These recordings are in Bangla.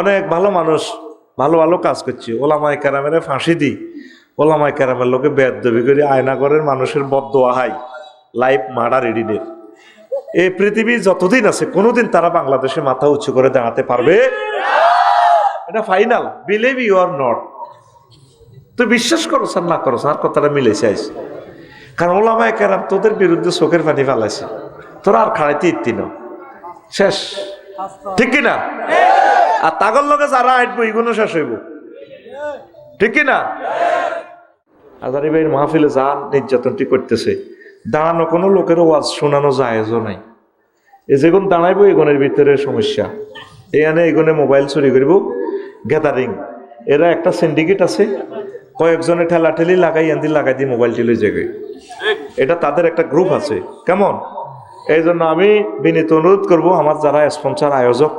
অনেক ভালো মানুষ, ভালো ভালো কাজ করছে। ওলামাই ক্যারামের ফাঁসি দিই। ওলামাই ক্যারামের লোকে বেদ দবি করে, আয়নাগরের মানুষের বদ্ধ আহাই লাইফ মার্ডার এডিনের এই পৃথিবী যতদিন আছে, কোনোদিন তারা বাংলাদেশে মাথা উঁচু করে দাঁড়াতে পারবে? এটা final believe you are not তুই বিশ্বাস করো, স্যার, না করো, স্যার, কথাটা মিলে চাইস কারণ ওলামায় কেরাম তোদের বিরুদ্ধে চোখের পানি ফেলাইছে। তোরা আর খাড়াইতে ইত্তি শেষ। ঠিক কিনা? আর তাগর লগে যারা আইটবো এগুলো শেষ হইব। ঠিক কিনা? হাজারি ভাইয়ের মাহফিলে যা নির্যাতনটি করতেছে, দাঁড়ানো কোনো লোকের ওয়াজ শোনানো জায়েজও নাই। এ যেগুন দাঁড়াইবো, এগুনের ভিতরে সমস্যা। এখানে এগুনে মোবাইল চুরি করব, গ্যাদারিং। এরা একটা সিন্ডিকেট আছে, কয়েকজনে ঠেলা ঠেলি লাগাই আন্দি লাগাই দিয়ে মোবাইল টেলে জায়গায় এটা তাদের একটা গ্রুপ আছে, কেমন? এই জন্য আমি বিনীত অনুরোধ করব, আমার যারা স্পন্সর আয়োজক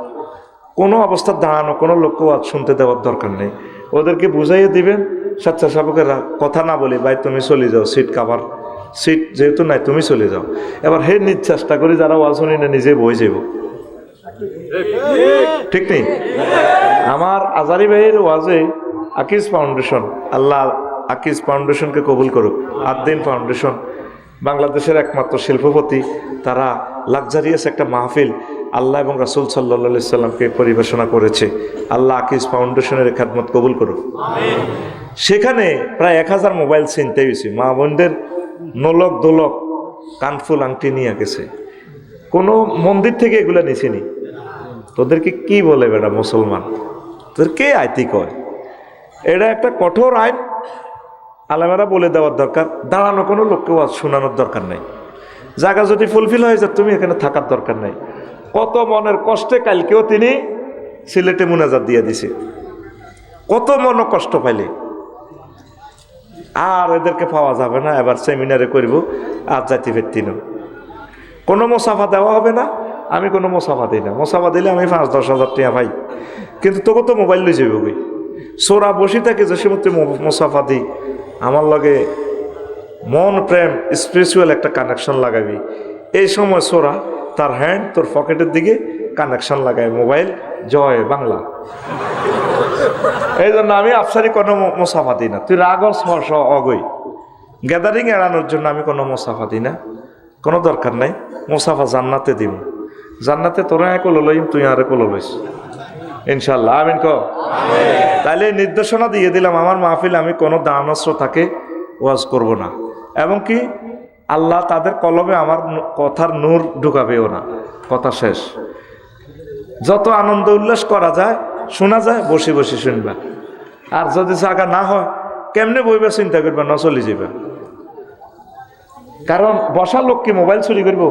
কোনো অবস্থা দাঁড়ানো, কোনো আজ শুনতে দেওয়ার দরকার নেই। ওদেরকে বুঝাইয়ে দিবেন, স্বেচ্ছাসেবকেরা কথা না বলি, ভাই, তুমি চলে যাও, সিট কাভার সিট যেহেতু নাই, তুমি চলে যাও। এবার হে নিজ চেষ্টা করি যারা ওয়াজ শুনি না, নিজে বই যাব ঠিক নেই? আমার আজারি ভাইয়ের ওয়াজে আকিজ ফাউন্ডেশন, আল্লাহ আকিজ ফাউন্ডেশনকে কবুল করুক আদ্দিন ফাউন্ডেশন, বাংলাদেশের একমাত্র শিল্পপতি, তারা লাক্সারিয়াস একটা মাহফিল আল্লাহ এবং রাসুল সাল্লা সাল্লামকে পরিবেশনা করেছে। আল্লাহ আকিজ ফাউন্ডেশনের খাদমত কবুল করুক। সেখানে প্রায় এক হাজার মোবাইল চিনতে হয়েছে মা বোনদের নোলক দোলক কানফুল আংটি নিয়ে গেছে। কোনো মন্দির থেকে এগুলো নিছেনি। তোদেরকে কি বলে বেটা মুসলমান? তোদের কে আইতি কয়? এটা একটা কঠোর আইন। আলামেরা বলে দেওয়ার দরকার। দাঁড়ানো কোনো লোককে শোনানোর দরকার নেই। জায়গা যদি ফুলফিল হয়ে যায়, তুমি এখানে থাকার দরকার নেই। কত মনের কষ্টে কালকেও তিনি সিলেটে মুনাজাত দিয়ে দিছে। কত মন কষ্ট পাইলে। আর এদেরকে পাওয়া যাবে না, এবার সেমিনারে করব, আর জাতি ভিত্তিন কোনো মোসাফা দেওয়া হবে না, আমি কোনো মোসাফা দিই না। মোসাফা দিলে আমি পাঁচ, দশ হাজার টাকা পাই। কিন্তু তোকে তো মোবাইল লই যাবে ওই সোরা বসি থাকে যে সময় মোসাফা দিই। আমার লগে মন, প্রেম স্পিরিচুয়াল একটা কানেকশন লাগাবি। এই সময় সোরা তার হ্যান্ড তোর পকেটের দিকে কানেকশন লাগায় মোবাইল জয় বাংলা। এই জন্য আমি আফসারি কোনো মোসাফা দিই না। তুই রাগর স্পর্শ অগই। গ্যাদারিং এড়ানোর জন্য আমি কোনো মোসাফা দিই না। কোনো দরকার নাই। মোসাফা জান্নাতে দিব জান্নাতে তোরা এক লইম, তুই আর এক লইস। ইনশাল্লাহ আমিন ক তাইলে নির্দেশনা দিয়ে দিলাম, আমার মাহফিল আমি কোনো দান তাকে ওয়াজ করব না। এবং কি? আল্লাহ তাদের কলমে আমার কথার নূর ঢুকাবেও না। কথা শেষ। যত আনন্দ উল্লাস করা যায়, শোনা যায়, বসে বসে শুনবা। আর যদি জায়গা না হয়, কেমনে বইবা চিন্তা করবা না চলে যাবে কারণ বসা লোক কি মোবাইল চুরি করব?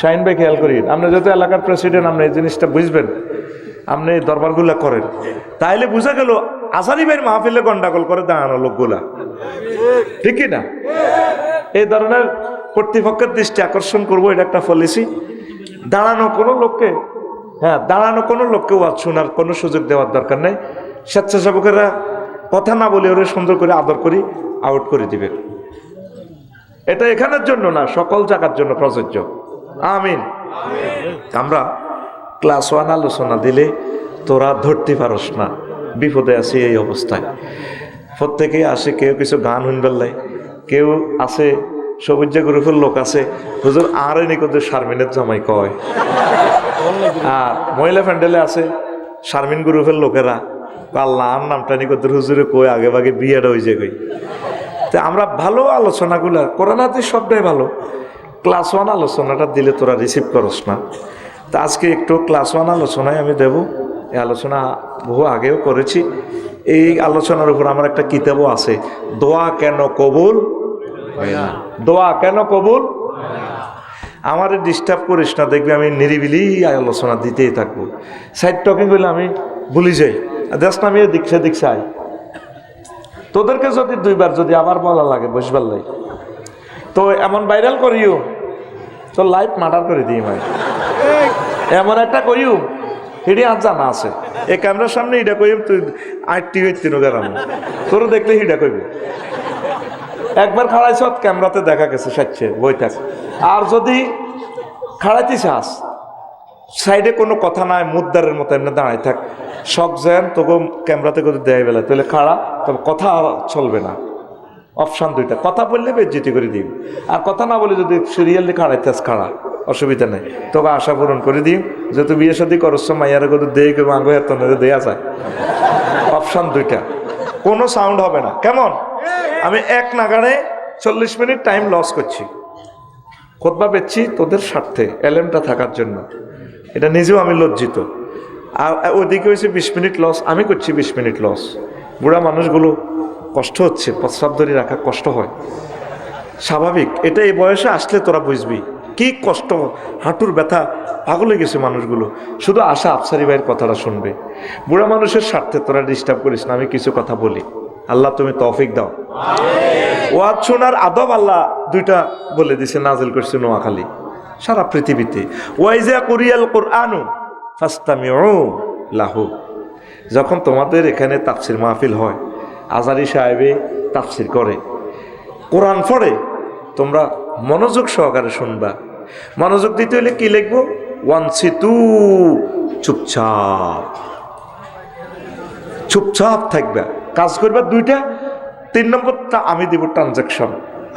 শাহিন ভাই খেয়াল করি, আপনি যেহেতু এলাকার প্রেসিডেন্ট আপনি এই জিনিসটা বুঝবেন। আপনি দরবারগুলা করেন। তাইলে বুঝা গেল আসারি ভাইয়ের মাহফিলে গন্ডাগোল করে দাঁড়ানো লোকগুলা। ঠিক কি না? এই ধরনের কর্তৃপক্ষের দৃষ্টি আকর্ষণ করব এটা একটা পলিসি দাঁড়ানো কোনো লোককে হ্যাঁ দাঁড়ানো কোনো লোককে ওয়াজ শোনার কোনো সুযোগ দেওয়ার দরকার নেই। স্বেচ্ছাসেবকেরা কথা না বলে ওরা সুন্দর করে আদর করি আউট করে দিবে। এটা এখানের জন্য না সকল জায়গার জন্য প্রযোজ্য। আমিন। আমরা ক্লাস ওয়ান আলোচনা দিলে তোরা ধরতে পারস না। বিপদে আছি এই অবস্থায়। প্রত্যেকেই আসে, কেউ কিছু গান শুনবার কেউ আছে, সবুজ গ্রুপের লোক আছে, হুজুর আর নিকট শারমিনের জামাই কয়। আর মহিলা প্যান্ডেলে আছে, শারমিন গ্রুপের লোকেরা আল্লাহ, আর নামটা নিকট হুজুরে কই আগে ভাগে বিয়েটা হয়েছে কই। তা আমরা ভালো আলোচনাগুলো করোনাতে সবটাই ভালো, ক্লাস ওয়ান আলোচনাটা দিলে তোরা রিসিভ করস না। তা আজকে একটু ক্লাস ওয়ান আলোচনায় আমি দেব এই আলোচনা বহু আগেও করেছি। এই আলোচনার উপর আমার একটা কিতাবও আছে। দোয়া কেন কবুল দোয়া কেন কবুল আমারে ডিস্টার্ব করিস না দেখবি আমি নিরিবিলি আলোচনা দিতেই থাকব। সাইড টকিং করলে আমি ভুলি যাই। দেশ না আমি দিকসে দিকসে আই তোদেরকে যদি দুইবার যদি আবার বলা লাগে বসবার লাই তো এমন ভাইরাল করিও। তো লাইফ মার্ডার করে দিই ভাই। এমন একটা করিও। হিডি আজ জানা আছে। এই ক্যামেরার সামনে হিডা কইম তুই আটটি হইতে গেলাম তোর দেখলে হিডা কইব। একবার খাড়াইছ, ক্যামেরাতে দেখা গেছে সাচ্ছে বই থাক। আর যদি খাড়াইতে চাস সাইডে কোনো কথা নাই মুদ্দারের মতো এমনি দাঁড়ায় থাক। শখ যেন তোকে ক্যামেরাতে করে দেয় বেলা, তাহলে খাড়া, তবে কথা চলবে না। অপশান দুইটা। কথা বললে বেজ্জিতি করে দিন আর কথা না বলে যদি সিরিয়ালি খাড়াইতে খাড়া। অসুবিধা নেই। তবে আশা পূরণ করে দিন যেহেতু বিয়ে শাদি করস মাইয়ারে কত দেয় কেউ আঙ্গ এত দেয়া যায় অপশান দুইটা। কোনো সাউন্ড হবে না। কেমন? আমি এক নাগাড়ে চল্লিশ মিনিট টাইম লস করছি। খোদবা পেচ্ছি তোদের স্বার্থে এলএমটা থাকার জন্য। এটা নিজেও আমি লজ্জিত। আর ওদিকে হয়েছে বিশ মিনিট লস আমি করছি বিশ মিনিট লস বুড়া মানুষগুলো কষ্ট হচ্ছে, প্রস্রাব ধরে রাখা কষ্ট হয়। স্বাভাবিক, এটা এই বয়সে আসলে তোরা বুঝবি। কি কষ্ট হাঁটুর ব্যথা পাগল গেছে মানুষগুলো। শুধু আশা আফসারি ভাইয়ের কথাটা শুনবে। বুড়া মানুষের স্বার্থে তোরা ডিস্টার্ব করিস না আমি কিছু কথা বলি। আল্লাহ তুমি তফিক দাও। ওয়াজ শোনার আদব আল্লাহ দুইটা বলে দিছে নাজিল করছে নোয়াখালী সারা পৃথিবীতে। ওয়াইজা কুরিয়াল কোরআনু ফাস্তামিউ লাহু। যখন তোমাদের এখানে তাফসির মাহফিল হয় আজারি সাহেবে তাফসির করে। কোরআন পড়ে তোমরা মনোযোগ সহকারে শুনবা। মনোযোগ দিতে হলে কি লিখব? ওয়ান সিতু চুপচাপ। চুপচাপ থাকবে। কাজ করবে দুইটা। তিন নম্বরটা আমি দিব ট্রানজাকশন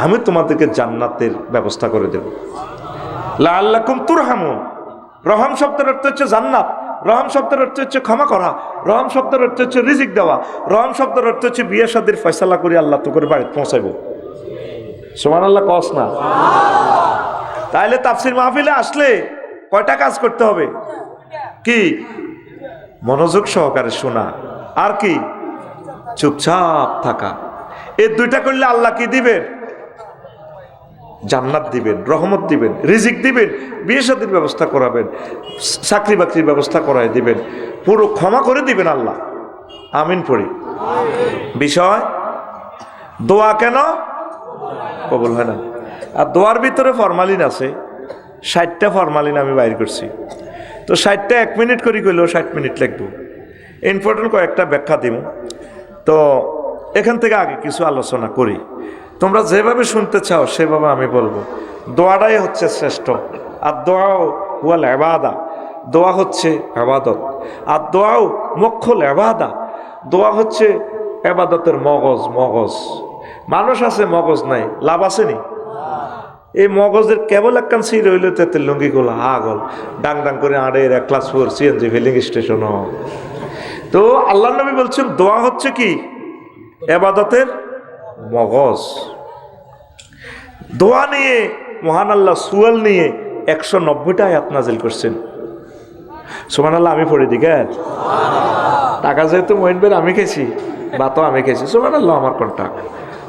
আমি তোমাদেরকে জান্নাতের ব্যবস্থা করে দেব। লাল্লাকুম তুরহামুন। রহম শব্দের অর্থ হচ্ছে জান্নাত। রহম শব্দের অর্থ হচ্ছে ক্ষমা করা। রহম শব্দের অর্থ হচ্ছে রিজিক দেওয়া। রহম শব্দের অর্থ হচ্ছে বিয়ে শাদির ফয়সালা করে আল্লাহ তো করে বাড়িতে পৌঁছাইব। সমান আল্লাহ কস না। তাইলে তাফসির মাহফিলে আসলে কয়টা কাজ করতে হবে? কি? মনোযোগ সহকারে শোনা। আর কি? চুপচাপ থাকা। এই দুইটা করলে আল্লাহ কি দিবেন? জান্নাত দিবেন, রহমত দিবেন, রিজিক দিবেন, বিয়ে শাদির ব্যবস্থা করাবেন, চাকরি বাকরির ব্যবস্থা করায় দিবেন, পুরো ক্ষমা করে দিবেন আল্লাহ। আমিন পড়ি। বিষয়? দোয়া কেন? কবল হয় না। আর দোয়ার ভিতরে ফরমালিন আছে। ষাটটা ফরমালিন আমি বাইর করছি। তো ষাটটা এক মিনিট করি কইলেও ষাট মিনিট লাগবো। ইম্পর্টেন্ট কয়েকটা ব্যাখ্যা দিব তো এখান থেকে আগে কিছু আলোচনা করি। তোমরা যেভাবে শুনতে চাও সেভাবে আমি বলব। দোয়াটাই হচ্ছে শ্রেষ্ঠ। আর দোয়াও হুয়াল এবাদা দোয়া হচ্ছে আবাদত আর দোয়াও মক্ষল এবাদা দোয়া হচ্ছে এবাদতের মগজ মগজ। মানুষ আছে মগজ নাই, লাভ আসেনি এই মগজের কেবল একখান সিট হইলে তেতে লুঙ্গি গোলা, আগল। ডাং ডাং করে আড়ে এক class four CNG filling station তো আল্লাহ নবী বলছেন, দোয়া হচ্ছে কি? এবাদতের মগজ। দোয়া নিয়ে, মহান আল্লাহ সুয়াল নিয়ে একশো নব্বইটা আয়াত নাজিল করছেন। সুমান আল্লাহ আমি পড়ে দিকে টাকা যেহেতু মহিন বের আমি খেয়েছি। বা তো আমি খেয়েছি। সুমান আল্লাহ আমার কন্টাক্ট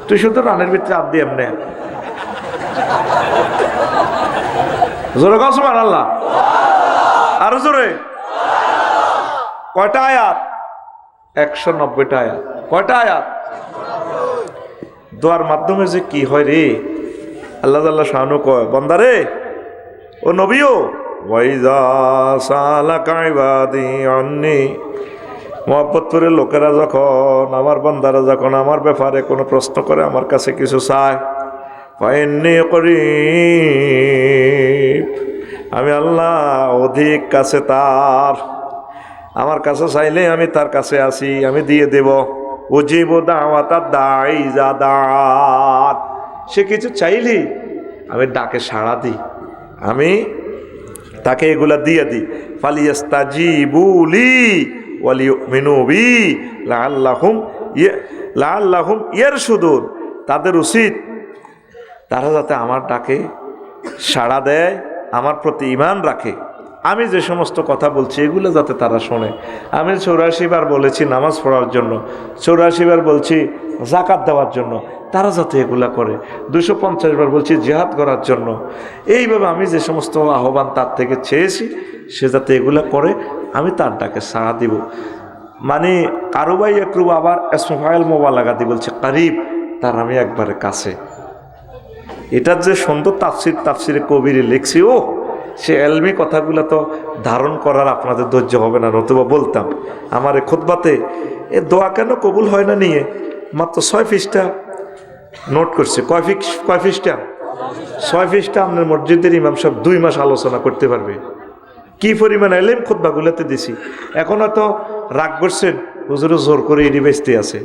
তুই শুধু রানের ভিতরে আপ দিয়ে এমনি। জোরে কস সোমান আল্লাহ আরও জোরে। কয়টা আয়াত? একশো নব্বইটা আয়াত। কয়টা আয়াত? দোয়ার মাধ্যমে যে কি হয় রে? আল্লাহ আল্লাহ শাহানু কয় বন্দারে ও নবীও মোহাম্মদপুরের লোকেরা যখন, আমার বন্দারা যখন আমার ব্যাপারে কোনো প্রশ্ন করে, আমার কাছে কিছু চায় পাইনি করি আমি আল্লাহ অধিক কাছে তার। আমার কাছে চাইলে আমি তার কাছে আসি, আমি দিয়ে দেব। উজিব দাওয়াতা দাই জাদাত সে কিছু চাইলি, আমি ডাকে সাড়া দিই। আমি তাকে এগুলা দিয়ে দিই। ফালিয়াস্তাজিবুলি ওয়ালি মিনুবি লাল্লাহুম ইয়ে লাল্লাহুম ইয়ের সুদুর তাদের উচিত তারা যাতে আমার ডাকে সাড়া দেয়, আমার প্রতি ইমান রাখে। আমি যে সমস্ত কথা বলছি, এগুলো যাতে তারা শোনে। আমি চৌরাশি বার বলেছি নামাজ পড়ার জন্য, চৌরাশি বার বলছি জাকাত দেওয়ার জন্য। তারা যাতে এগুলা করে। দুশো পঞ্চাশ বার বলছি জেহাদ করার জন্য। এইভাবে আমি যে সমস্ত আহ্বান তার থেকে চেয়েছি, সে যাতে এগুলা করে, আমি তার ডাকে সাড়া দিব। মানে কারোবাই একটু আবার মোবাইল লাগাতে বলছে, কারিব, তার আমি একবারে কাছে। এটার যে সুন্দর তাফসির, তাফসিরে কবিরে লিখছি ও সে এলমি কথাগুলো তো ধারণ করার আপনাদের ধৈর্য হবে না, নতুবা বলতাম। আমার এ খুতবাতে এ দোয়া কেন কবুল হয় না নিয়ে মাত্র ছয় ফিসটা নোট করছে। কয় ফিস কয় ফিসটা ছয় ফিসটা আপনার মসজিদের ইমাম সব দুই মাস আলোচনা করতে পারবে। কি পরিমাণ এলেম খুদ্বাগুলোতে দিছি। এখন তো রাগ করছেন, হুজুরও জোর করে এডি বেচতে আছে।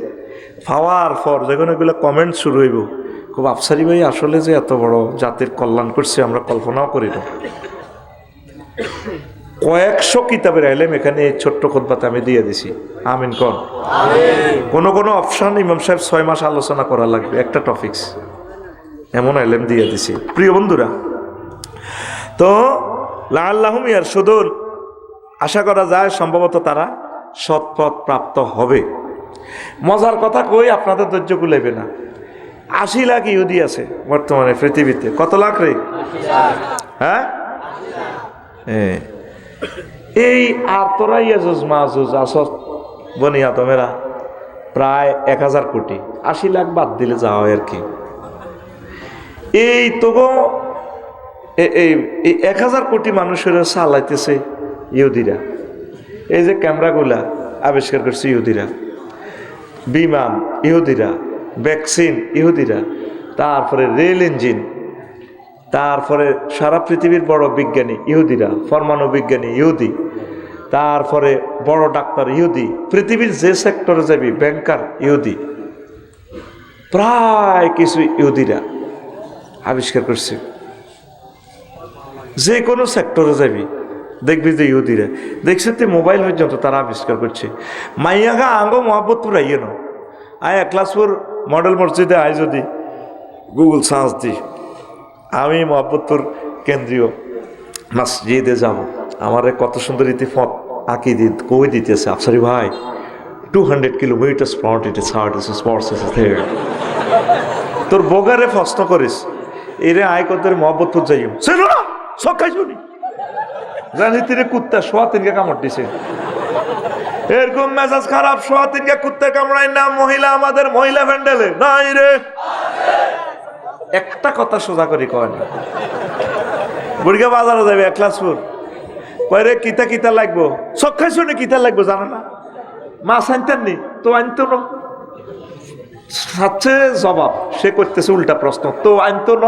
পাওয়ার পর যখন এগুলো কমেন্ট শুরু হইব। খুব আফসারি ভাই আসলে যে এত বড় জাতির কল্যাণ করছে, আমরা কল্পনাও করি না। কয়েকশো কিতাবের এলেম এখানে ছোট্ট খোদবাতে আমি দিয়ে দিছি। আমিন, কন? কোন কোন অপশন ইমাম সাহেব ছয় মাস আলোচনা করা লাগবে, একটা টপিক্স। এমন এলেম দিয়ে দিছি। প্রিয় বন্ধুরা, তো লাল্লাহম ইয়ার সুদূর আশা করা যায় সম্ভবত তারা সৎপথ প্রাপ্ত হবে। মজার কথা কই, আপনাদের ধৈর্য কুলাইবে না। আশি লাখ ইহুদি আছে বর্তমানে পৃথিবীতে। কত লাখ রে? হ্যাঁ। এই আর তোরা ইয়াজুজ মাহুজ আসত বনি আতমেরা প্রায় এক হাজার কোটি। আশি লাখ বাদ দিলে যাওয়া হয় আর কি। এই তবু এই এক হাজার কোটি মানুষের চালাইতেছে ইহুদিরা। এই যে ক্যামেরাগুলা আবিষ্কার করছে ইহুদিরা। বিমান, ইহুদিরা। ভ্যাকসিন ইহুদিরা, তারপরে রেল ইঞ্জিন, তারপরে সারা পৃথিবীর বড় বিজ্ঞানী ইহুদিরা, পরমাণু বিজ্ঞানী ইহুদি, তারপরে বড় ডাক্তার ইহুদি, পৃথিবীর যে সেক্টরে যাবি ব্যাংকার ইহুদি, প্রায় কিছু ইহুদিরা আবিষ্কার করছে। যে কোনো সেক্টরে যাবি, দেখবি যে ইহুদিরা, দেখছে মোবাইল পর্যন্ত তারা আবিষ্কার করছে। মাইয়াগা আঙ্গ মহাব্বতপুর আইয়ে ন আয় ক্লাসপুর মডেল মসজিদে আয় যদি। গুগল সার্চ দি। আমি মহাব্বতপুর কেন্দ্রীয় মসজিদে যাব। আমার কত সুন্দর ইতি ফত আঁকি দি, কই দিতেছে, আফসারি ভাই। Two hundred kilometre spot it is hard is spots is তোর বোগারে প্রশ্ন করিস, এরে আয় কত মহব্বতপুর না সকাই শুনি জানি তিনি কুত্তা, সোয়া তিনকে কামড় দিছে। এরকম মেজাজ খারাপ, সোয়া তিনকে কুত্তা কামড়ায়, না মহিলা, আমাদের মহিলা ভ্যান্ডেলে। নাই রে। একটা কথা সোজা করি কয় না। বুড়িগা বাজারে যাবে এক ক্লাস ফুল কয় রে, কিতা কিতা লাগবো? সব খাই শুনে কিতা লাগবো, জানো না? মাছ আনতেন নি তো আনতো সাচ্ছে জবাব, সে করতেছে উল্টা প্রশ্ন, তো আনতো ন।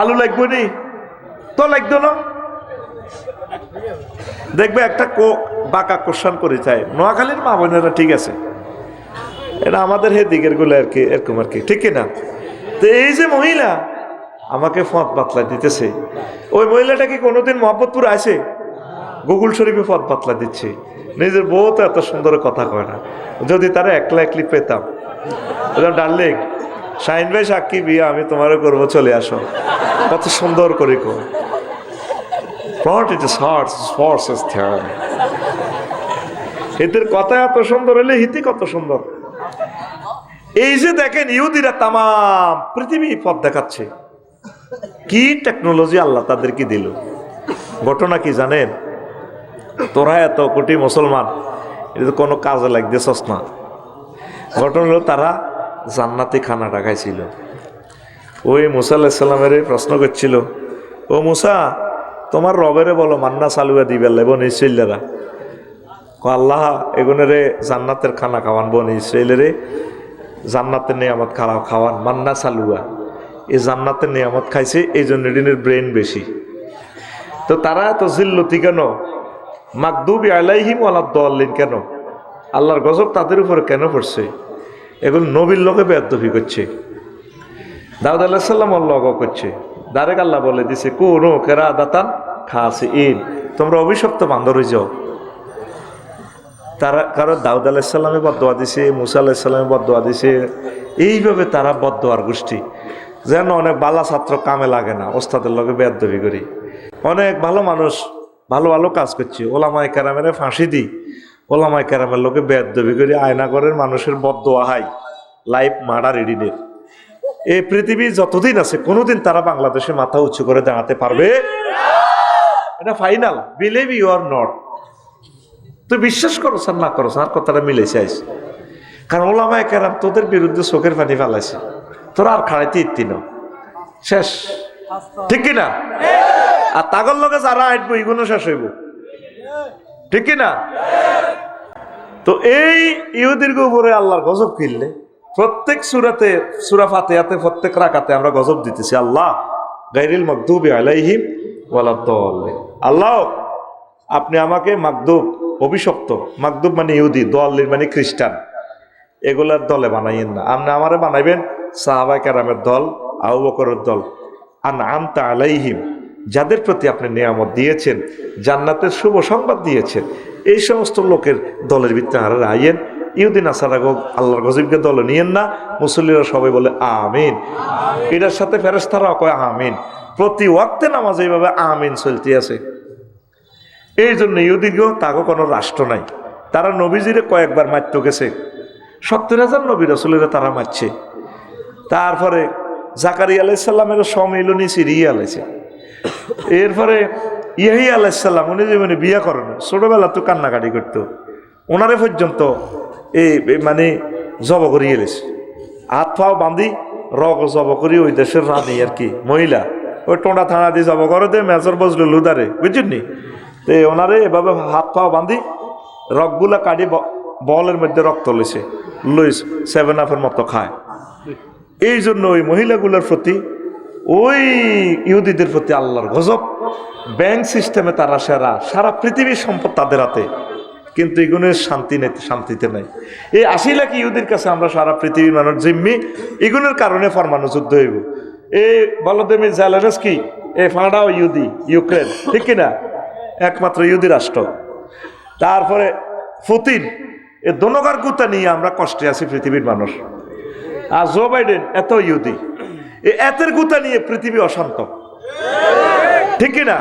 আলু লাগবো নি? তো লাগতো না। দেখবে একটা কো বাঁকা কোশ্চান করে চায়। নোয়াখালীর মা বোনেরা ঠিক আছে। এটা আমাদের হে দিকেরগুলো আর কি, এরকম আর কি। ঠিক না তো এই যে মহিলা আমাকে ফত পাতলা দিতেছে। ওই মহিলাটা কি কোনোদিন মোহাম্মদপুর আছে? গুগল শরীফে পথ পাতলা দিচ্ছে। নিজের বউ তো এত সুন্দর কথা কয় না। যদি তারা একলা একলি পেতাম। ডার্লিং, শাহিন ভাই সাক্ষী বিয়ে আমি তোমারও করব, চলে আসো। কত সুন্দর করে কো What is hard, sports is theory. এদের কথা এত সুন্দর হলে হিতি কত সুন্দর। এই যে দেখেন ইহুদিরা তাম পৃথিবী পথ দেখাচ্ছে। কি টেকনোলজি আল্লাহ তাদেরকে দিল। ঘটনা কি জানেন? তোরা এত কোটি মুসলমান এটা কোনো কাজে লাগতেছস না। ঘটনা হলো তারা জান্নাতি খানাটা খাইছিল ওই মুসা আল্লাহিসাল্লামের প্রশ্ন করছিল ও মুসা তোমার রবেরে বলো, মান্না চালুয়া দিবে লাগবো নিশ্চয়রা আল্লাহ, এগুনেরে জান্নাতের খানা খাওয়ান, বনি ইসরায়েলেরে জান্নাতের নিয়ামত খাওয়া, খাওয়ান, মান্না চালুয়া এই জান্নাতের নিয়ামত খাইছে, এই জন্য এদিনের ব্রেন বেশি। তো তারা এত জিল্লতি কেন? মাকদুবি আলাইহিম আল্লাহ দলিন কেন? আল্লাহর গজব তাদের উপরে কেন পড়ছে? এগুলো নবীর লোকে বেদবি করছে। দাউদ আল্লাহ সাল্লাম লগ করছে। দারেক আল্লাহ বলে দিছে, কোন কেরা দাতান খাসি ইন তোমরা অভিশপ্ত বান্ধব যাও তারা কারও দাউদ আলাহিসাল্লামে বদোয়া দিছে, মুসা আলাহিসাল্লামে বদোয়া দিছে, এইভাবে তারা বদোয়ার গোষ্ঠী। যেন অনেক বালা ছাত্র কামে লাগে না, ওস্তাদের লগে বেদবি করি। অনেক ভালো মানুষ, ভালো ভালো কাজ করছে। ওলামাই কেরামের ফাঁসি দিই। ওলামাই ক্যারামের লোকে বেদবি করি আয়নাগরের মানুষের বদোয়া হাই। লাইফ মার্ডার এডিনের এই পৃথিবী যতদিন আছে, কোনোদিন তারা বাংলাদেশে মাথা উঁচু করে দাঁড়াতে পারবে? এটা final believe you are not তুই বিশ্বাস করো স্যার না করো স্যার কথাটা মিলে চাইস কারণ ওলামায় কেরাম তোদের বিরুদ্ধে চোখের পানি ফেলাইছে। তোরা আর খাড়াইতে না। শেষ। ঠিক কিনা? আর তাগর লগে যারা আইটবো, এগুলো শেষ হইব। ঠিক কিনা? তো এই ইহুদির উপরে আল্লাহর গজব কিনলে প্রত্যেক সুরাতে, সুরা ফাতেহাতে, প্রত্যেক রাকাতে আমরা গজব দিতেছি, আল্লাহ গাইরিল মকদুবি আলাইহিম আল্লাহ, আপনি আমাকে মাকদুব অভিশপ্ত মাকদুব মানে ইহুদি দোয়াল্লির মানে খ্রিস্টান। এগুলার দলে বানাইয়েন না। আপনি আমারে বানাইবেন সাহাবাই কারামের দল, আবু বকরের দল। আন আমতা আলাইহিম, যাদের প্রতি আপনি নিয়ামত দিয়েছেন, জান্নাতের শুভ সংবাদ দিয়েছেন, এই সমস্ত লোকের দলের ভিত্তি হারা আইয়েন। ইহুদিন আসারা আল্লাহর গজিবকে দলে নিয়েন না, মুসল্লিরা সবাই বলে, আমিন। এটার সাথে ফেরেস্তারা কয়, আমিন। প্রতি ওয়াক্তে নামাজ এইভাবে আমিন চলতে আছে। এই জন্য ইহুদিকেও তাকে কোনো রাষ্ট্র নাই। তারা নবীজিরে কয়েকবার মারতে গেছে। সত্তর হাজার নবী রসুলেরা তারা মারছে। তারপরে জাকারি আলাইসাল্লামের সমিলনী সিরিয়ে আলাইছে। এরপরে ইয়াহি আলাইসাল্লাম উনি যে মানে বিয়ে করেন, ছোটবেলা তো কান্নাকাটি করতো। ওনারে পর্যন্ত এই মানে জব করিয়ে এলেছে হাত পাও বান্ধি রগ জব করি ওই দেশের রানী আর কি, মহিলা। ওই টোনা থানা দিয়ে জব করে দে, মেজর বজলু লুদারে বুঝছেন নি? তো ওনারে এভাবে হাত পাও বান্ধি রগগুলা কাটি বলের মধ্যে রক্ত লইছে। লইস সেভেন আপের মতো খায়। এই জন্য ওই মহিলাগুলোর প্রতি, ওই ইহুদিদের প্রতি আল্লাহর গজব। ব্যাংক সিস্টেমে তারা সেরা, সারা পৃথিবীর সম্পদ তাদের হাতে। কিন্তু এগুলোর শান্তি নেই, শান্তিতে নাই। এই আশি লাখ ইহুদির কাছে আমরা সারা পৃথিবীর মানুষ জিম্মি এগুলোর কারণে ফরমানো যুদ্ধ হইব। এই বলদেমি জেলেনস্কি এ ফাঁড়াও ইহুদি, ইউক্রেন, ঠিক কিনা? একমাত্র ইহুদি রাষ্ট্র। তারপরে ফুতিন এ দনকার গুতা নিয়ে আমরা কষ্টে আছি পৃথিবীর মানুষ। আর জো বাইডেন এত ইহুদি এ এতের গুতা নিয়ে পৃথিবী অশান্ত। ঠিক কিনা?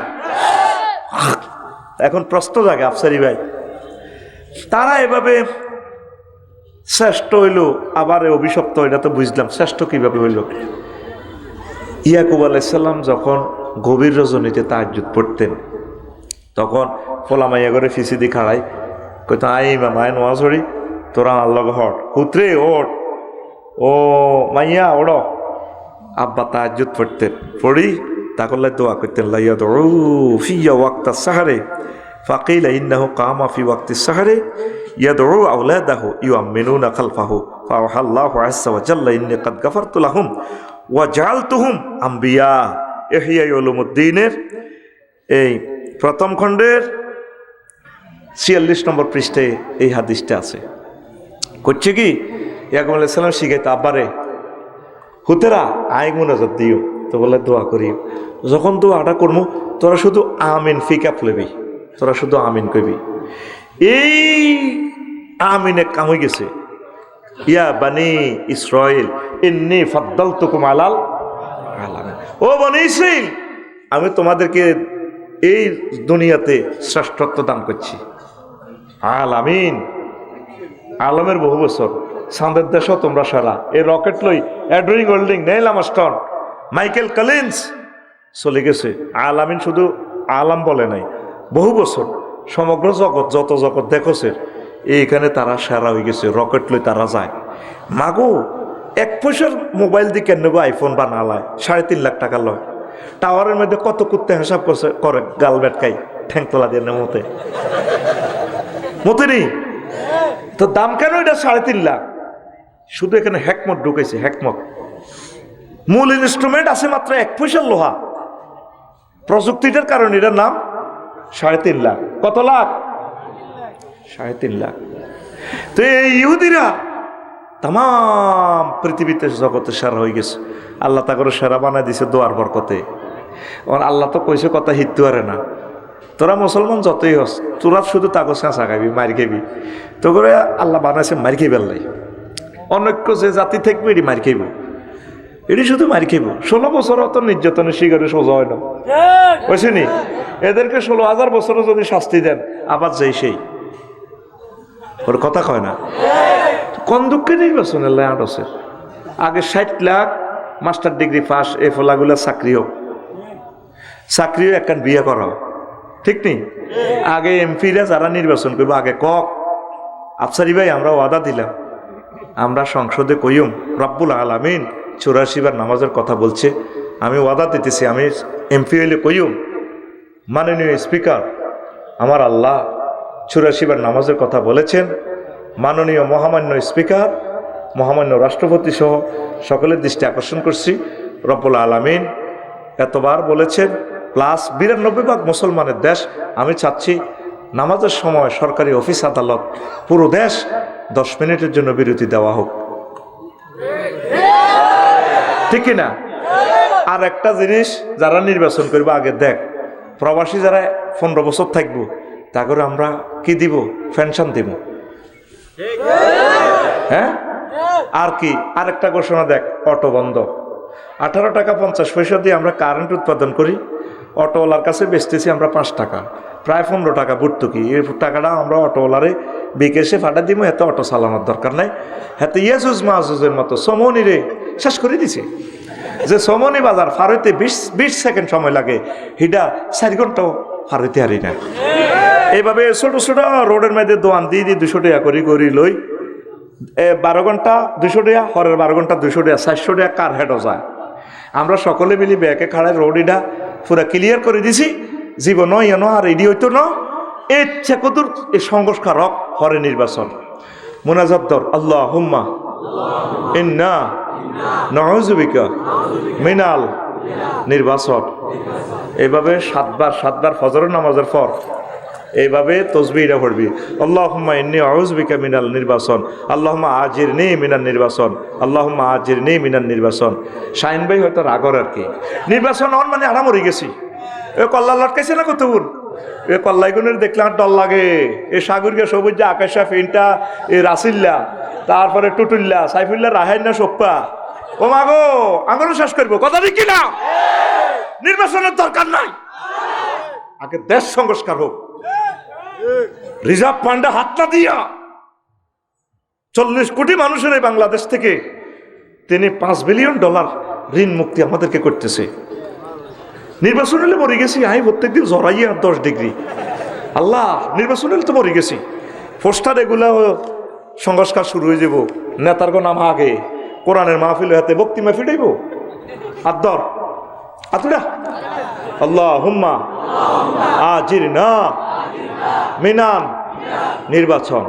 এখন প্রশ্ন জাগে আফসারি ভাই। তারা এভাবে শ্রেষ্ঠ হইল, আবার অভিশপ্ত এটা তো বুঝলাম। শ্রেষ্ঠ কীভাবে হইল? ইয়াকুব আলাইসাল্লাম যখন গভীর রজনীতে তাহাজুদ পড়তেন, তখন ফোলামাইয়া করে ফিসি দি খাড়াই কইতো আই মামায় নোয়াজ হরি তোরা আল্লাহ হট। হুতরে ওট ও মাইয়া, ওড়। আব্বা তাহাজুদ পড়তেন, পড়ি তাকল্লাই দোয়া করতেন লাইয়া দৌড় ফিয়া ওয়াক্তা সাহারে। ফাকিল ইন্নাহু কামা ফি ওয়াক্তি সাহারে ইয়াদউ আওলাদাহু ইউআমিনুনা খালফাহু। ফাওহাল্লাহু আযজা ওয়া জাল্লা ইন্নী কাদ গাফারতু লাহুম ওয়া জাআলতুহুম আম্বিয়া। ইহইয়া উলুমুদ্দিনের এই প্রথম খণ্ডের ছিয়াল্লিশ নম্বর পৃষ্ঠে এই হাদিসটা আছে। করছে কি? ইয়াকুম ইয়াকুব আলাইসাল্লাম শিখাইতে, আব্বারে, হুতেরা, আয় মুনাজাত দিও। তো বলে, দোয়া করি যখন দোয়াটা করব তোরা শুধু আমিন, ফিকা ফুলেবি তোরা শুধু আমিন কবি এই আমিনে কাম হয়ে গেছে। ইয়া বানি ইসরাইল, ইন্নি ফাদ্দাল তুকুম আলাল আলামিন। ও বনি আমি তোমাদেরকে এই দুনিয়াতে শ্রেষ্ঠত্ব দান করছি। আলামিন। আলমের বহু বছর। সান্দের দেশও তোমরা সারা। এই রকেট লই অ্যাড্রিং হোল্ডিং নেইল আমস্টন মাইকেল কলিন্স চলে গেছে। আলামিন শুধু আলাম বলে নাই বহু বছর সমগ্র জগৎ, যত জগৎ দেখছে, এইখানে তারা সেরা হয়ে গেছে রকেট লই তারা যায়। মাগো, এক পয়সার মোবাইল দিয়ে কেন আইফোন বানালায়? সাড়ে তিন লাখ টাকা লয়। টাওয়ারের মধ্যে কত কুত্তে হিসাব করছে করে, গাল বেটকাই ঠ্যাংতলা দিয়ে মতে মতে। নেই তো দাম কেন এটা সাড়ে তিন লাখ? শুধু এখানে হ্যাকমত ঢুকেছে হ্যাকমত মূল ইনস্ট্রুমেন্ট আছে মাত্র এক পয়সার লোহা। প্রযুক্তিটার কারণে এটার নাম সাড়ে তিন লাখ। কত লাখ? সাড়ে তিন লাখ। তো এই ইহুদিরা তাম পৃথিবীতে জগতে সেরা হয়ে গেছে। আল্লাহ তা করে সেরা বানাই দিছে দোয়ার বরকতে। আমার আল্লাহ তো কইছে কথা হিত্তু আরে না। তোরা মুসলমান যতই হস তোরা শুধু তাকে চেঁচা খাবি মারি খাবি তো করে আল্লাহ বানাইছে মারি খাইবার লাই। অনৈক্য যে জাতি থাকবে এটি মারি খাইব। এটি শুধু মারি খাইব। ষোলো বছর অত নির্যাতনের শিকারে সোজা হয় না। বুঝছিনি? এদেরকে ষোলো হাজার বছরও যদি শাস্তি দেন, আবার যাই সেই। ওর কথা কয় না? কোন দুঃখে নির্বাচন এলাই আটসের আগে ষাট লাখ মাস্টার ডিগ্রি পাস এ ফলাগুলা চাকরি হোক। চাকরিও একখান বিয়ে করা। ঠিক নেই? আগে এমপিরা যারা নির্বাচন করব, আগে কক, আফসারি ভাই, আমরা ওয়াদা দিলাম। আমরা সংসদে কইম, রব্বুল আলামিন চৌরাশি বার নামাজের কথা বলছে। আমি ওয়াদা দিতেছি, আমি এমপি হইলে কইম মাননীয় স্পিকার, আমার আল্লাহ চুরাশি বার নামাজের কথা বলেছেন। মাননীয় মহামান্য স্পিকার, মহামান্য রাষ্ট্রপতি সহ সকলের দৃষ্টি আকর্ষণ করছি। রব্বুল আলামিন এতবার বলেছেন, প্লাস বিরানব্বই ভাগ মুসলমানের দেশ, আমি চাচ্ছি নামাজের সময় সরকারি অফিস আদালত, পুরো দেশ দশ মিনিটের জন্য বিরতি দেওয়া হোক। ঠিক না আর একটা জিনিস যারা নির্বাচন করব, আগে দেখ। প্রবাসী যারা পনেরো বছর থাকব তা করে আমরা কি দিব? পেনশন দিব। হ্যাঁ? আর কি? আরেকটা ঘোষণা দেখ, অটো বন্ধ। আঠারো টাকা পঞ্চাশ পয়সা দিয়ে আমরা কারেন্ট উৎপাদন করি। অটোওয়ালার কাছে বেচতেছি আমরা পাঁচ টাকা। প্রায় পনেরো টাকা ভর্তুকি এই টাকাটা আমরা অটোওয়ালারে বিকেশে ফাটা দিব এত অটো চালানোর দরকার নাই। হাতে ইয়াজুজ মাহুজের মতো সমনি রে শেষ করে দিছে। যে সমনি বাজার ফারুতে বিশ বিশ সেকেন্ড সময় লাগে, হিডা চার ঘন্টাও ফারুতে হারি না। এইভাবে ছোট ছোট রোডের মধ্যে দোয়ান দিয়ে দিয়ে দুশো টাকা করি করি লই বারো ঘণ্টা দুশো টাকা হরের বারো ঘণ্টা দুশো টাকা, চারশো টাকা কার হেডও যায়। আমরা সকলে মিলি ব্যাকে খাড়ায় রোডিটা পুরা ক্লিয়ার করে দিছি, জীবন ইয়েন আর রেডি হইতো না এ চেকদুর এ সংস্কারক হরে নির্বাচন। মোনাজাত দর আল্লাহ হুম্মা ইন্না নজুবিকা মিনাল নির্বাচন। এইভাবে সাতবার সাতবার ফজরের নামাজের পর এইভাবে তসবিটা পড়বি। আল্লাহুম্মা ইন্নি আউযবিকা মিনাল নির্বাচন। আল্লাহুম্মা আজির নেই মিনাল নির্বাচন। আল্লাহুম্মা আজির নেই মিনাল নির্বাচন। শাইন ভাই হয়তো রাগর আর কি। নির্বাচন অন মানে আরাম মরে গেছি। এ কল্লা লটকাইছে না কত এ কল্লাইগুনের দেখলে আর ডর লাগে। এ সাগরকে সবুজ আকাশা ফেনটা, এ রাসিল্লা, তারপরে টুটুল্লা, সাইফুল্লাহ রাহাইনা সোপ্পা। ও মাগো আঙুলও শেষ করব। কথা ঠিক না নির্বাচনের দরকার নাই। আগে দেশ সংস্কার হোক। রিজার্ভ ফান্ডে হাত না দিয়া চল্লিশ কোটি মানুষের এই বাংলাদেশ থেকে তিনি পাঁচ বিলিয়ন ডলার ঋণ মুক্তি আমাদেরকে করতেছে। নির্বাচন হলে মরে গেছি, আমি প্রত্যেকদিন জড়াই আর দশ ডিগ্রি। আল্লাহ, নির্বাচন হলে তো মরে গেছি। পোস্টার এগুলা সংস্কার শুরু হয়ে যাব। নেতার নাম আগে। কোরআনের মাহফিল হাতে ভক্তি মাহফিল হইব? আদর আতুরা আল্লাহ হুম্মা আজির না মিনান নির্বাচন।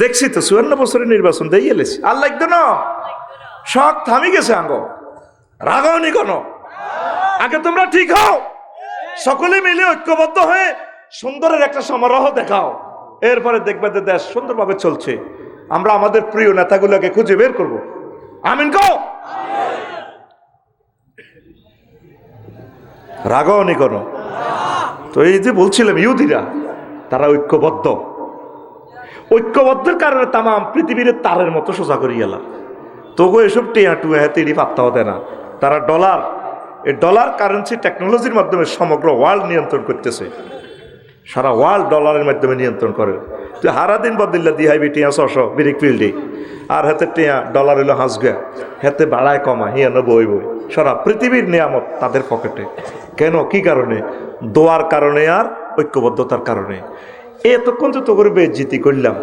দেখছি তো, চুয়ান্ন বছরের নির্বাচন দিয়ে এলেছি আল্লাহ একদম শখ থামি গেছে আঙ্গ। রাগাওনি কোন। আগে তোমরা ঠিক হও। সকলে মিলে ঐক্যবদ্ধ হয়ে সুন্দরের একটা সমারোহ দেখাও। এরপরে দেখবে যে দেশ সুন্দরভাবে চলছে। আমরা আমাদের প্রিয় নেতাগুলোকে খুঁজে বের করব। আমিন কও রাগাওনি কোন? তো এই যে বলছিলাম ইহুদিরা, তারা ঐক্যবদ্ধ। ঐক্যবদ্ধের কারণে তামাম পৃথিবীর তারের মতো সোজা করি গেলাম। তবু এসব টিয়া টুয়া তিড়ি পাত্তা হতে না। তারা ডলার, এই ডলার কারেন্সি টেকনোলজির মাধ্যমে সমগ্র ওয়ার্ল্ড নিয়ন্ত্রণ করতেছে। সারা ওয়ার্ল্ড ডলারের মাধ্যমে নিয়ন্ত্রণ করে। তুই হারা দিন বদিল্লা দি হাইবি টিয়া ছশো বিরিক ফিল্ডে। আর হাতে টিয়া ডলার হইল হাঁসগা হাতে বাড়ায় কমা হিয়ান বই বই সারা পৃথিবীর নিয়ামত তাদের পকেটে। কেন? কি কারণে? দোয়ার কারণে আর ঐক্যবদ্ধতার কারণে। এতক্ষণ তো তো করে বেজিতি করলাম।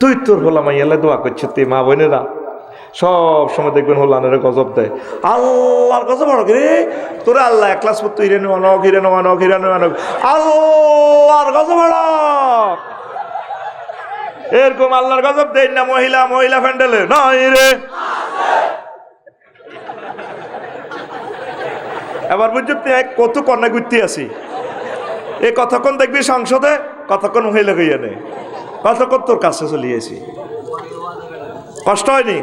তুই তোর হলাম ইয়ালে দোয়া করছে তুই মা বোনেরা। সব সময় দেখবেন হোলানের গজব দেয়। আল্লাহর গজব অনক রে? তোরা আল্লাহ এক ক্লাস পড়তো হিরেন অনক হিরেন অনক হিরেন অনক আল্লাহর গজব অনক এরকম আল্লাহর গজব দেন না, মহিলা মহিলা ফ্যান্ডেলে নয় রে। এবার বুঝছ কত কন্যা ঘুরতে আছি। এ কতক্ষণ দেখবি সংসদে, কতক্ষণ মহিলা গইয়া নেই কতক্ষণ তোর কাছে চলিয়েছি কষ্ট হয়নি?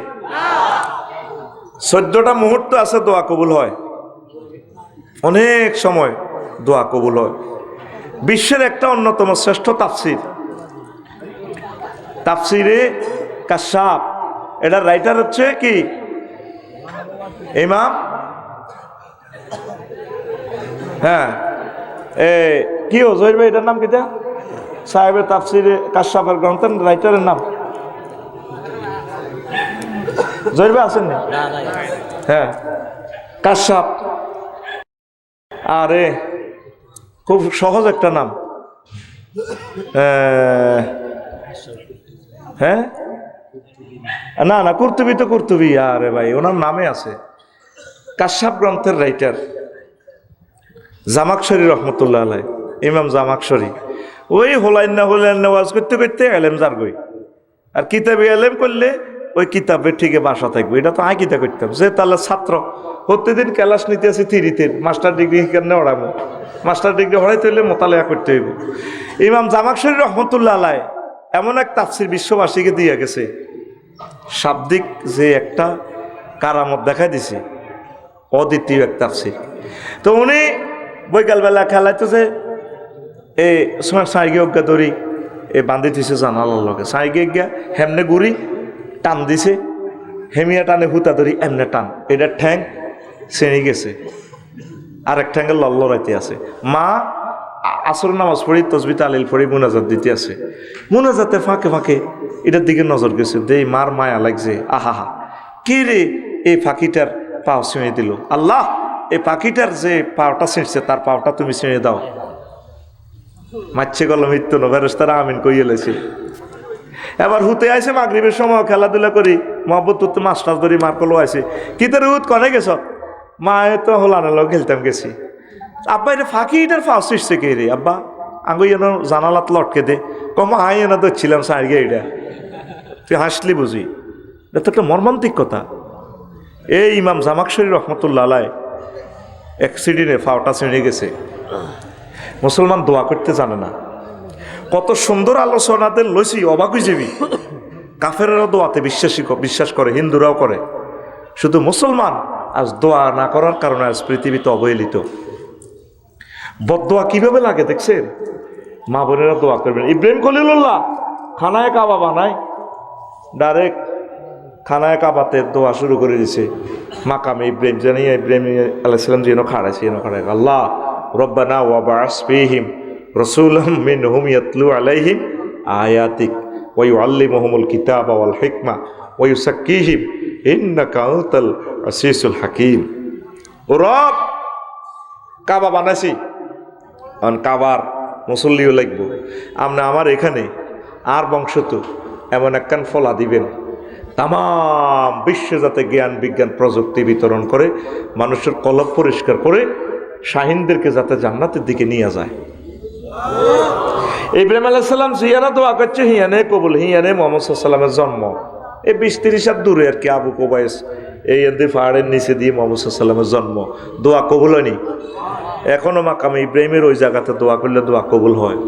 চোদ্দটা মুহূর্ত আছে দোয়া কবুল হয়। অনেক সময় দোয়া কবুল হয়। বিশ্বের একটা অন্যতম শ্রেষ্ঠ তাফসির। তাফসিরে কাশাপ এটার রাইটার হচ্ছে কি? ইমাম? হ্যাঁ। এ কি ও জহির ভাই এটার নাম কিটা সাহেবের তাফসিরে কাশাফের গ্রন্থের রাইটারের নাম। জহির ভাই আছেন হ্যাঁ। কাশাপ আরে খুব সহজ একটা নাম। হ্যাঁ না না, কুর্তুবি তো কুর্তুবি, আরে ভাই, ওনার নামে আছে। কাশ্যাপ গ্রন্থের রাইটার জামাকশরী রহমতুল্লাহ আলাই ইমাম জামাকশরী ওই হোলাইন না হোলাইন না ওয়াজ করতে করতে এলেম যার গই। আর কিতাবে এলেম করলে ওই কিতাবের ঠিকই বাসা থাকবে। এটা তো আয় করতাম, যে তাহলে ছাত্র, প্রতিদিন ক্লাস নিতে আসি থ্রিতে, মাস্টার ডিগ্রি কেন ওড়াবো? মাস্টার ডিগ্রি হরাইতে হইলে মোতালেয়া করতে হইব। ইমাম জামাকশরী রহমতুল্লাহ আলাই এমন এক তাফসির বিশ্ববাসীকে দিয়ে গেছে। শাব্দিক যে একটা কারামত দেখা দিছে, অদ্বিতীয় এক তাফসির। তো উনি বৈকালবেলা খেলাইতেছে, এ সময় সাইগে অজ্ঞা দড়ি, এ বান্ধি দিছে জানালার লগে। সাইগে গিয়া হেমনে গুড়ি টান দিছে, হেমিয়া টানে হুতা ধরি এমনে টান। এটা ঠ্যাং শ্রেণি গেছে। আরেক ঠ্যাঙ্গে লল্লরাইতে আছে। মা আসর নামাজ পড়ি, তসবি, তালিল পড়ি, মুনাজাত দিতে আছে। মুনাজাতে ফাঁকে ফাঁকে এটার দিকে নজর গেছে, দেই মার মায়া লাগছে আহা কে রে এই ফাঁকিটার পাও ছিঁড়ে দিল? আল্লাহ, এই পাখিটার যে পাওটা ছিঁড়ছে, তার পাওটা তুমি ছিঁড়ে দাও। মাচ্ছে গেল মৃত্যু নভেরস তারা আমিন কইয়ে লেছে। এবার হুতে আইসে মাগরিবের সময় খেলাধুলা করি, মহব্বত তো মাস্টার ধরি, মার কলো আইসে কি তোর হুত কনে গেছ? মায়ে তো হলানের লোক খেলতাম গেছি। আব্বা, এটা ফাঁকি, এটার সৃষ্টি কে রে? আব্বা, আঙ্গু যেন জানালাত লটকে দে। কম হাই এনে ধরছিলাম সাইগে এটা তুই হাসলি বুঝি। এটা তো একটা মর্মান্তিক কথা। এই ইমাম জামাকশরী রহমতুল্লাহ আলাই অ্যাক্সিডেন্টে ফাওটা ছিঁড়ে গেছে। মুসলমান দোয়া করতে জানে না। কত সুন্দর আলোচনাদের লইছি, অবাক হয়ে যাবি। কাফেরেরও দোয়াতে বিশ্বাসী বিশ্বাস করে, হিন্দুরাও করে। শুধু মুসলমান আজ দোয়া না করার কারণে আজ পৃথিবীতে অবহেলিত। বদোয়া কীভাবে লাগে দেখছেন? মা বোনেরা দোয়া করবেন। ইব্রাহিম খলিলুল্লাহ, খানায় কাবা বানায়। ডাইরেক্ট খানায় কাবাতে দোয়া শুরু করে দিছে। মাকামে ইব্রাহিম জানি, ইব্রাহিম আলাইসালাম যেন খাড়াইছে, যেন খাড়াই আল্লাহ, রব্বানা ওয়াবাস ফিহিম রসুলহম মিনহুম ইয়াতলু আলাইহিম আয়াতিক ওই আল্লিমহুমুল কিতাব ওয়াল হিকমা ওই সাক্কিহিম ইন্নাকা আনতাল আসিসুল হাকিম। ও রব, কাবা বানাইছি। কারণ কাবার, মুসল্লিও লাগবো। আপনি আমার এখানে আর বংশ তো এমন একখান ফলা দিবেন। তাম বিশ্বে যাতে জ্ঞান, বিজ্ঞান, প্রযুক্তি বিতরণ করে, মানুষের কলব পরিষ্কার করে, শাহিনদেরকে যাতে জান্নাতের দিকে নিয়ে যায়। ইব্রাহিম আলাইসাল্লাম জিয়ানা দোয়া করছে, হিয়ানে কবুল, হিয়ানে মোহাম্মদ সাল্লামের জন্ম। এই বিশ তিরিশ হাত দূরে আর কি, আবু কোবাইস এই পাহাড়ের নিচে দিয়ে মোহাম্মদ সাল্লামের জন্ম। দোয়া কবুল হয়নি। এখনও মাকামে ইব্রাহিমের ওই জায়গাতে দোয়া করলে দোয়া কবুল হয়।